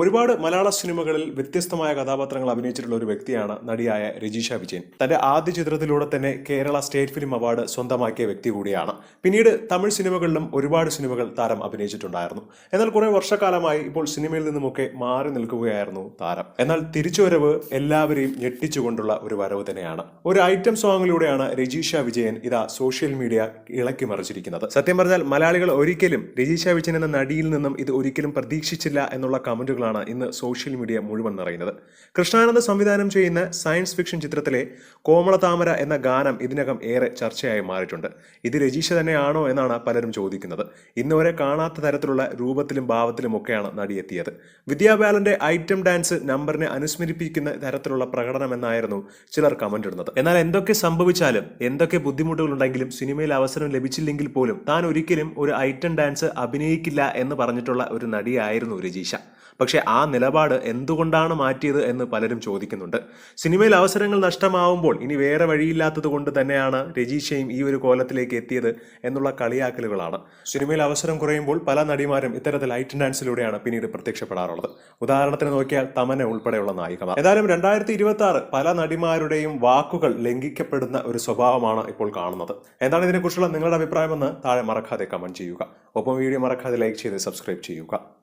ഒരുപാട് മലയാള സിനിമകളിൽ വ്യത്യസ്തമായ കഥാപാത്രങ്ങൾ അഭിനയിച്ചിട്ടുള്ള ഒരു വ്യക്തിയാണ് നടിയായ രജീഷ വിജയൻ. തന്റെ ആദ്യ ചിത്രത്തിലൂടെ തന്നെ കേരള സ്റ്റേറ്റ് ഫിലിം അവാർഡ് സ്വന്തമാക്കിയ വ്യക്തി കൂടിയാണ്. പിന്നീട് തമിഴ് സിനിമകളിലും ഒരുപാട് സിനിമകൾ താരം അഭിനയിച്ചിട്ടുണ്ടായിരുന്നു. എന്നാൽ കുറെ വർഷക്കാലമായി ഇപ്പോൾ സിനിമയിൽ നിന്നുമൊക്കെ മാറി നിൽക്കുകയായിരുന്നു താരം. എന്നാൽ തിരിച്ചുവരവ് എല്ലാവരെയും ഞെട്ടിച്ചുകൊണ്ടുള്ള ഒരു വരവ് തന്നെയാണ്. ഒരു ഐറ്റം സോങ്ങിലൂടെയാണ് രജീഷ വിജയൻ ഇതാ സോഷ്യൽ മീഡിയ ഇളക്കി മറിച്ചിരിക്കുന്നത്. സത്യം പറഞ്ഞാൽ മലയാളികൾ ഒരിക്കലും രജീഷ വിജയൻ എന്ന നടിയിൽ നിന്നും ഇത് ഒരിക്കലും പ്രതീക്ഷിച്ചില്ല എന്നുള്ള കമന്റുകളാണ് ഇന്ന് സോഷ്യൽ മീഡിയ മുഴുവൻ നിറയുന്നത്. കൃഷ്ണാനന്ദ സംവിധാനം ചെയ്യുന്ന സയൻസ് ഫിക്ഷൻ ചിത്രത്തിലെ കോമളതാമര എന്ന ഗാനം ഇതിനകം ഏറെ ചർച്ചയായി മാറിയിട്ടുണ്ട്. ഇത് രജീഷ തന്നെയാണോ എന്നാണ് പലരും ചോദിക്കുന്നത്. ഇന്നവരെ കാണാത്ത തരത്തിലുള്ള രൂപത്തിലും ഭാവത്തിലും ഒക്കെയാണ് നടിയെത്തിയത്. വിദ്യാബാലന്റെ ഐറ്റം ഡാൻസ് നമ്പറിനെ അനുസ്മരിപ്പിക്കുന്ന തരത്തിലുള്ള പ്രകടനം എന്നായിരുന്നു ചിലർ കമന്റ് ഇടുന്നത്. എന്നാൽ എന്തൊക്കെ സംഭവിച്ചാലും എന്തൊക്കെ ബുദ്ധിമുട്ടുകളുണ്ടെങ്കിലും സിനിമയിൽ അവസരം ലഭിച്ചില്ലെങ്കിൽ പോലും താൻ ഒരിക്കലും ഒരു ഐറ്റം ഡാൻസ് അഭിനയിക്കില്ല എന്ന് പറഞ്ഞിട്ടുള്ള ഒരു നടിയായിരുന്നു രജീഷ. പക്ഷേ ആ നിലപാട് എന്തുകൊണ്ടാണ് മാറ്റിയത് എന്ന് പലരും ചോദിക്കുന്നുണ്ട്. സിനിമയിൽ അവസരങ്ങൾ നഷ്ടമാവുമ്പോൾ ഇനി വേറെ വഴിയില്ലാത്തത് കൊണ്ട് തന്നെയാണ് രജീഷയും ഈ ഒരു കോലത്തിലേക്ക് എത്തിയത് എന്നുള്ള കളിയാക്കലുകളാണ്. സിനിമയിൽ അവസരം കുറയുമ്പോൾ പല നടിമാരും ഇത്തരത്തിൽ ലൈറ്റ് ഡാൻസിലൂടെയാണ് പിന്നീട് പ്രത്യക്ഷപ്പെടാറുള്ളത്. ഉദാഹരണത്തിന് നോക്കിയാൽ തമന ഉൾപ്പെടെയുള്ള നായികമാർ. ഏതായാലും രണ്ടായിരത്തി ഇരുപത്തി ആറ് പല നടിമാരുടെയും വാക്കുകൾ ലംഘിക്കപ്പെടുന്ന ഒരു സ്വഭാവമാണ് ഇപ്പോൾ കാണുന്നത്. എന്താണ് ഇതിനെക്കുറിച്ചുള്ള നിങ്ങളുടെ അഭിപ്രായമെന്ന് താഴെ മറക്കാതെ കമന്റ് ചെയ്യുക. ഒപ്പം വീഡിയോ മറക്കാതെ ലൈക്ക് ചെയ്ത് സബ്സ്ക്രൈബ് ചെയ്യുക.